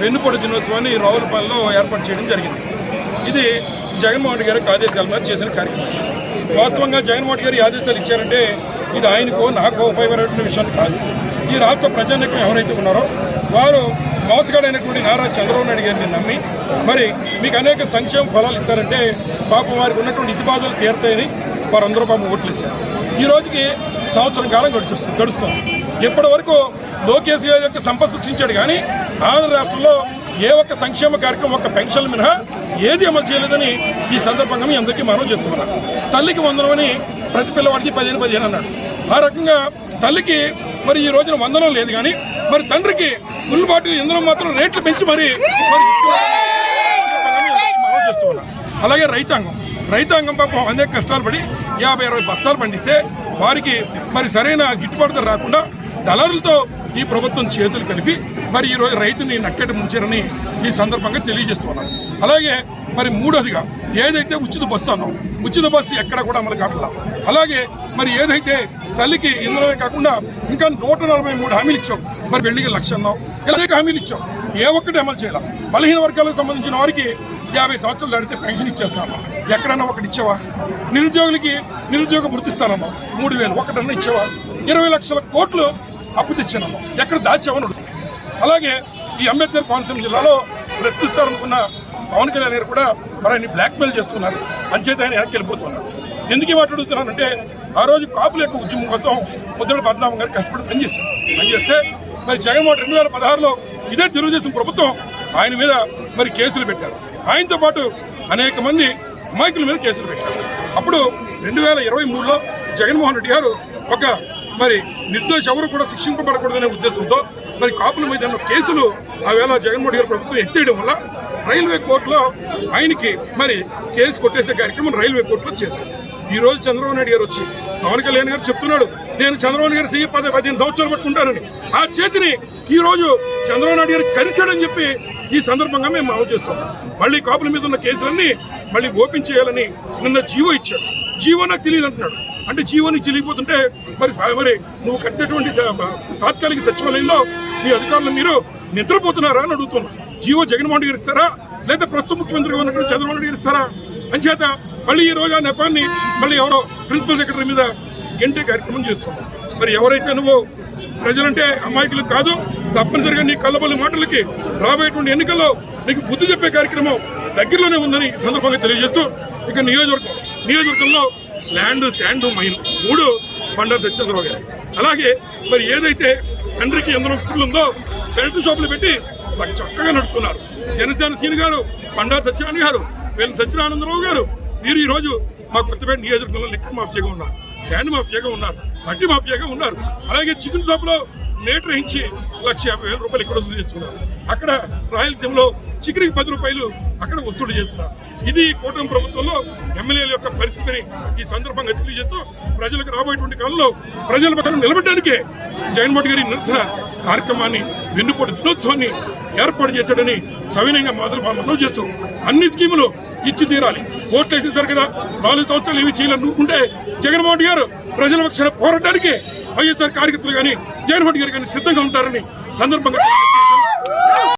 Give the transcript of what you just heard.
వెన్నుపొడి దినోత్సవాన్ని రావులపాలెంలో ఏర్పాటు చేయడం జరిగింది. ఇది జగన్మోహన్ రెడ్డి గారికి ఆదేశాల మీద చేసిన కార్యక్రమం. వాస్తవంగా జగన్మోహన్ రెడ్డి గారు ఆదేశాలు ఇచ్చారంటే ఇది ఆయనకో నాకో ఉపయోగపడే విషయం కాదు. ఈ రాష్ట్ర ప్రజానికం ఎవరైతే ఉన్నారో వారు మోసగాడైనటువంటి నారా చంద్రబాబు నాయుడు గారిని నమ్మి మరి మీకు అనేక సంక్షేమ ఫలాలు ఇస్తారంటే పాపం వారికి ఉన్నటువంటి ఇతిబాధలు తీరుతాయని వారందరూ పాపం ఓట్లేశారు. ఈ రోజుకి సంవత్సరం కాలం గడిచిస్తుంది గడుస్తుంది. ఇప్పటి వరకు లోకేష్ గారి యొక్క సంపద సృష్టించాడు కానీ ఆంధ్ర రాష్ట్రంలో ఏ ఒక్క సంక్షేమ కార్యక్రమం ఒక్క పెన్షన్ మినహా ఏది అమలు చేయలేదని ఈ సందర్భంగా మీ అందరికీ మనం చేస్తున్నాం. తల్లికి వందనమని ప్రతి పిల్లవాడికి పదిహేను పదిహేను అన్నాడు. ఆ రకంగా తల్లికి మరి ఈ రోజున వందనం లేదు కానీ మరి తండ్రికి ఫుల్ బాటిల్ ఇంధనం మాత్రం రేట్లు పెంచి మరి అలాగే రైతాంగం. రైతాంగం పాపం అనేక కష్టాలు పడి యాభై అరవై బస్తాలు పండిస్తే వారికి మరి సరైన గిట్టుబాటు రాకుండా దళారులతో ఈ ప్రభుత్వం చేతులు కలిపి మరి ఈరోజు రైతుని నక్కటి ముంచారని ఈ సందర్భంగా తెలియజేస్తున్నాను అలాగే మరి మూడోదిగా ఏదైతే ఉచిత బస్సు అన్నాం ఉచిత బస్సు ఎక్కడ కూడా అమలు కావట్లా. అలాగే మరి ఏదైతే తల్లికి ఇందులోనే కాకుండా ఇంకా నూట నలభై మూడు హామీలు ఇచ్చాం. మరి పెళ్ళికి లక్ష అన్నాం. ఇలా హామీలు ఇచ్చాం. ఏ ఒక్కటి అమలు చేయాలి. బలహీన వర్గాలకు సంబంధించిన వారికి యాభై సంవత్సరాలు దాడితే పెన్షన్ ఇచ్చేస్తామా? ఎక్కడన్నా ఒకటి ఇచ్చావా? నిరుద్యోగులకి నిరుద్యోగ వృత్తిస్తానమ్మా మూడు వేలు ఒకటన్నా ఇచ్చావా? ఇరవై లక్షల కోట్లు అప్పు తెచ్చానమ్మా ఎక్కడ దాచావని అలాగే ఈ అంబేద్కర్ కోనసీమ జిల్లాలో ప్రశ్నిస్తారనుకున్న పవన్ కళ్యాణ్ గారు కూడా మరి ఆయన బ్లాక్మెయిల్ చేస్తున్నారు. అంచేత ఆయన వెనక్కి వెళ్ళిపోతున్నారు. ఎందుకు ఇవాటి అడుగుతున్నానంటే ఆ రోజు కాపుల యొక్క ఉద్యమం కోసం ముద్రడు పద్మనాభం గారు కష్టపడి పనిచేశారు పనిచేస్తే మరి జగన్మోహన్ రెండు వేల పదహారులో ఇదే తెలుగుదేశం ప్రభుత్వం ఆయన మీద మరి కేసులు పెట్టారు. ఆయనతో పాటు అనేక మంది అమాయకుల మీద కేసులు పెట్టారు. అప్పుడు రెండు వేల ఇరవై మూడులో జగన్మోహన్ రెడ్డి గారు ఒక మరి నిర్దోషి ఎవరు కూడా శిక్షింపబడకూడదనే ఉద్దేశంతో మరి కాపుల మీద ఉన్న కేసులు ఆ వేళ జగన్మోహన్ గారి ప్రభుత్వం ఎత్తేయడం వల్ల రైల్వే కోర్టులో ఆయనకి మరి కేసు కొట్టేసే కార్యక్రమం రైల్వే కోర్టులో చేశారు. ఈ రోజు చంద్రబాబు నాయుడు గారు వచ్చి పవన్ కళ్యాణ్ గారు చెప్తున్నాడు నేను చంద్రబాబు గారు సీఎం పది పదిహేను సంవత్సరాలు పట్టుకుంటానని. ఆ చేతిని ఈ రోజు చంద్రబాబు నాయుడు గారు కరిచాడని చెప్పి ఈ సందర్భంగా మేము అమలు చేస్తాం మళ్ళీ కాపుల మీద ఉన్న కేసులన్నీ మళ్ళీ ఓపెన్ చేయాలని నిన్న జీవో ఇచ్చాడు జీవో నాకు తెలియదు అంటున్నాడు. అంటే జీవోని చెల్లిపోతుంటే మరి మరి నువ్వు కట్టినటువంటి తాత్కాలిక సచివాలయంలో మీ అధికారులు మీరు నిద్రపోతున్నారా అని అడుగుతున్నా. జీవో జగన్మోహన్ రెడ్డి ఇస్తారా? లేదా ప్రస్తుత ముఖ్యమంత్రిగా ఉన్నటువంటి చంద్రబాబు నాయుడు గారు ఇస్తారా? అంచేత మళ్ళీ ఈ రోజు ఆ నెపాన్ని మళ్ళీ ఎవరో ప్రిన్సిపల్ సెక్రటరీ మీద గెంటే కార్యక్రమం చేస్తున్నాం మరి ఎవరైతే నువ్వు ప్రజలంటే అమాయకులు కాదు తప్పనిసరిగా నీ కళ్ళబల్లి మాటలకి రాబోయేటువంటి ఎన్నికల్లో నీకు బుద్ధి చెప్పే కార్యక్రమం దగ్గరలోనే ఉందని సందర్భంగా తెలియజేస్తూ ఇక నియోజకవర్గం నియోజకవర్గంలో ల్యాండ్ శాండ్ మైన్ మూడు బండారు సత్యచంద్రరావు గారు. అలాగే మరి ఏదైతే తండ్రికి ఎందులో ఫుల్ ఉందో బెల్ట్ షాపులు పెట్టి చక్కగా నడుపుతున్నారు. జనసేన సీని గారు బండారు సత్యనారాయణ గారు వీళ్ళ సత్యనారాయణరావు గారు వీరు ఈరోజు మా కొత్తపేట నియోజకవర్గంలో లిక్కర్ మాఫియాగా ఉన్నారు ఫ్యాన్ మాఫియాగా ఉన్నారు మట్టి మాఫియాగా ఉన్నారు. అలాగే చికెన్ షాపులో మీటర్ ఇచ్చి లక్ష యాభై వేల రూపాయలు ఇక్కడ వసూలు చేస్తున్నారు. అక్కడ రాయలసీమలో చికెన్కి పది రూపాయలు అక్కడ వసూలు చేస్తున్నారు ఇది కూటమి ప్రభుత్వంలో ఎమ్మెల్యేల యొక్క పరిస్థితిని ఈ సందర్భంగా తెలియజేస్తూ ప్రజలకు రాబోయేటువంటి కాలంలో ప్రజల పక్కన నిలబెట్టడానికే జగన్మోహన్ గారి నిరసన కార్యక్రమాన్ని వెన్నుపోటు దినోత్సవాన్ని ఏర్పాటు చేశాడని సవినయంగా మొదలు మనవి చేస్తూ అన్ని స్కీములు ఇచ్చి తీరాలి. ఓట్లు వేసేసారు కదా నాలుగు సంవత్సరాలు ఏమి చేయాలనుకుంటే జగన్మోహన్ రెడ్డి గారు ప్రజల పక్షాన పోరాటానికి వైఎస్ఆర్ కార్యకర్తలు కానీ జగన్మోహన్ గారు కానీ సిద్ధంగా ఉంటారని సందర్భంగా